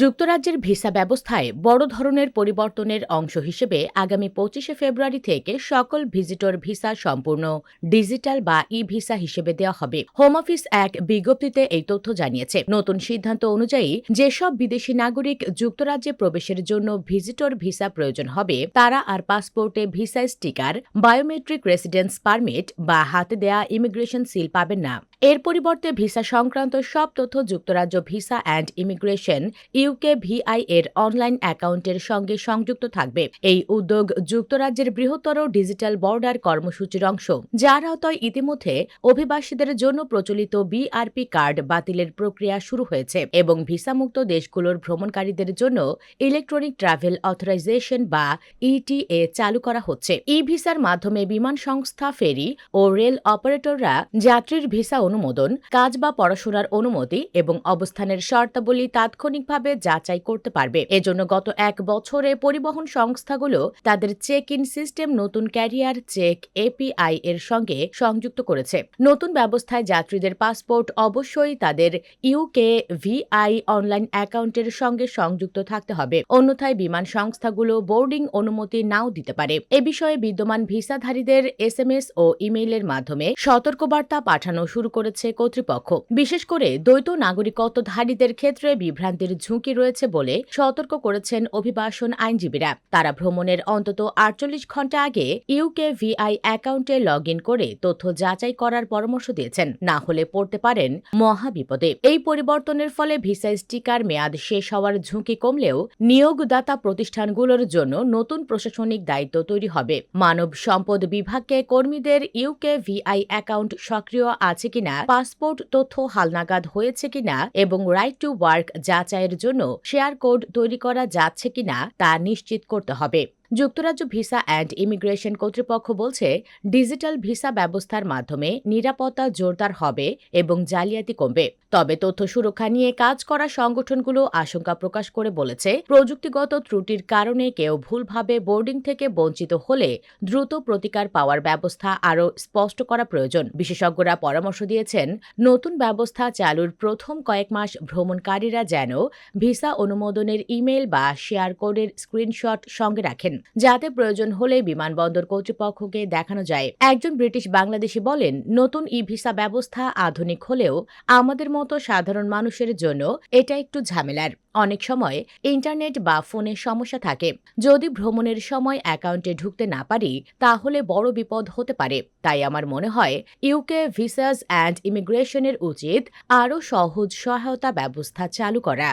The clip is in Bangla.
যুক্তরাজ্যের ভিসা ব্যবস্থায় বড় ধরনের পরিবর্তনের অংশ হিসেবে আগামী পঁচিশে ফেব্রুয়ারি থেকে সকল ভিজিটর ভিসা সম্পূর্ণ ডিজিটাল বা ই ভিসা হিসেবে দেওয়া হবে। হোম অফিস এক বিজ্ঞপ্তিতে এই তথ্য জানিয়েছে। নতুন সিদ্ধান্ত অনুযায়ী যেসব বিদেশি নাগরিক যুক্তরাজ্যে প্রবেশের জন্য ভিজিটর ভিসা প্রয়োজন হবে, তারা আর পাসপোর্টে visa sticker, biometric residence permit বা হাতে দেয়া ইমিগ্রেশন সিল পাবেন না। এর পরিবর্তে ভিসা সংক্রান্ত সব তথ্য যুক্তরাজ্য visa and immigration, UK VI এর অনলাইন অ্যাকাউন্টের সঙ্গে সংযুক্ত থাকবে। এই উদ্যোগ যুক্তরাজ্যের বৃহত্তর ডিজিটাল বর্ডার কর্মসূচির অংশ, যার আওতায় ইতিমধ্যে অভিবাসীদের জন্য প্রচলিত বিআরপি কার্ড বাতিলের প্রক্রিয়া শুরু হয়েছে এবং ভিসামুক্ত দেশগুলোর ভ্রমণকারীদের জন্য ইলেকট্রনিক ট্রাভেল অথরাইজেশন বা ইটিএ চালু করা হচ্ছে। ই ভিসার মাধ্যমে বিমান সংস্থা ফেরি ও রেল অপারেটররা যাত্রীর ভিসা অনুমোদন, কাজ বা পড়াশোনার অনুমতি এবং অবস্থানের শর্তাবলী তাৎক্ষণিকভাবে যাচাই করতে পারবে। এজন্য গত এক বছরে পরিবহন সংস্থাগুলো তাদের চেক ইন সিস্টেম নতুন ক্যারিয়ার চেক এপিআই এর সঙ্গে সংযুক্ত করেছে। নতুন ব্যবস্থায় যাত্রীদের পাসপোর্ট অবশ্যই তাদের ইউকে ভিআই অনলাইন অ্যাকাউন্টের সঙ্গে সংযুক্ত থাকতে হবে। অন্যথায় বিমান সংস্থাগুলো বোর্ডিং অনুমতি নাও দিতে পারে। এ বিষয়ে বিদ্যমান ভিসাধারীদের এসএমএস ও ইমেইলের মাধ্যমে সতর্কবার্তা পাঠানো শুরু করেছে কর্তৃপক্ষ। বিশেষ করে দ্বৈত নাগরিকত্বধারীদের ক্ষেত্রে বিভ্রান্তির ঝুঁকি রয়েছে বলে সতর্ক করেছেন অভিবাসন আইনজীবীরা। তারা ভ্রমণের অন্তত আটচল্লিশ ঘণ্টা আগে ইউকে ভিআই অ্যাকাউন্টে লগ করে তথ্য যাচাই করার পরামর্শ দিয়েছেন। না হলে পড়তে পারেন মহাবিপদে। এই পরিবর্তনের ফলে ভিসা স্টিকার মেয়াদ শেষ হওয়ার ঝুঁকি কমলেও নিয়োগদাতা প্রতিষ্ঠানগুলোর জন্য নতুন প্রশাসনিক দায়িত্ব তৈরি হবে। মানব সম্পদ বিভাগকে কর্মীদের ইউকে ভিআই অ্যাকাউন্ট সক্রিয় আছে কিনা, পাসপোর্ট তথ্য হালনাগাদ হয়েছে কিনা এবং রাইট টু ওয়ার্ক যাচাইয়ের জন্য শেয়ার কোড তৈরি করা যাচ্ছে কিনা তা নিশ্চিত করতে হবে। যুক্তরাজ্য ভিসা অ্যান্ড ইমিগ্রেশন কর্তৃপক্ষ বলছে, ডিজিটাল ভিসা ব্যবস্থার মাধ্যমে নিরাপত্তা জোরদার হবে এবং জালিয়াতি কমবে। তবে তথ্য সুরক্ষা নিয়ে কাজ করা সংগঠনগুলো আশঙ্কা প্রকাশ করে বলেছে, প্রযুক্তিগত ত্রুটির কারণে কেউ ভুলভাবে বোর্ডিং থেকে বঞ্চিত হলে দ্রুত প্রতিকার পাওয়ার ব্যবস্থা আরও স্পষ্ট করা প্রয়োজন। বিশেষজ্ঞরা পরামর্শ দিয়েছেন, নতুন ব্যবস্থা চালুর প্রথম কয়েক মাস ভ্রমণকারীরা যেন ভিসা অনুমোদনের ইমেল বা শেয়ার কোডের স্ক্রিনশট সঙ্গে রাখেন। যাতে প্রয়োজন হলে বিমানবন্দর কর্তৃপক্ষকে দেখানো যায়। একজন ব্রিটিশ বাংলাদেশি বলেন, নতুন ই ভিসা ব্যবস্থা আধুনিক হলেও আমাদের মতো সাধারণ মানুষের জন্য এটা একটু ঝামেলার। অনেক সময় ইন্টারনেট বা ফোনে সমস্যা থাকে। যদি ভ্রমণের সময় অ্যাকাউন্টে ঢুকতে না পারি, তাহলে বড় বিপদ হতে পারে। তাই আমার মনে হয় ইউকে ভিসাস অ্যান্ড ইমিগ্রেশনের উচিত আরও সহজ সহায়তা ব্যবস্থা চালু করা।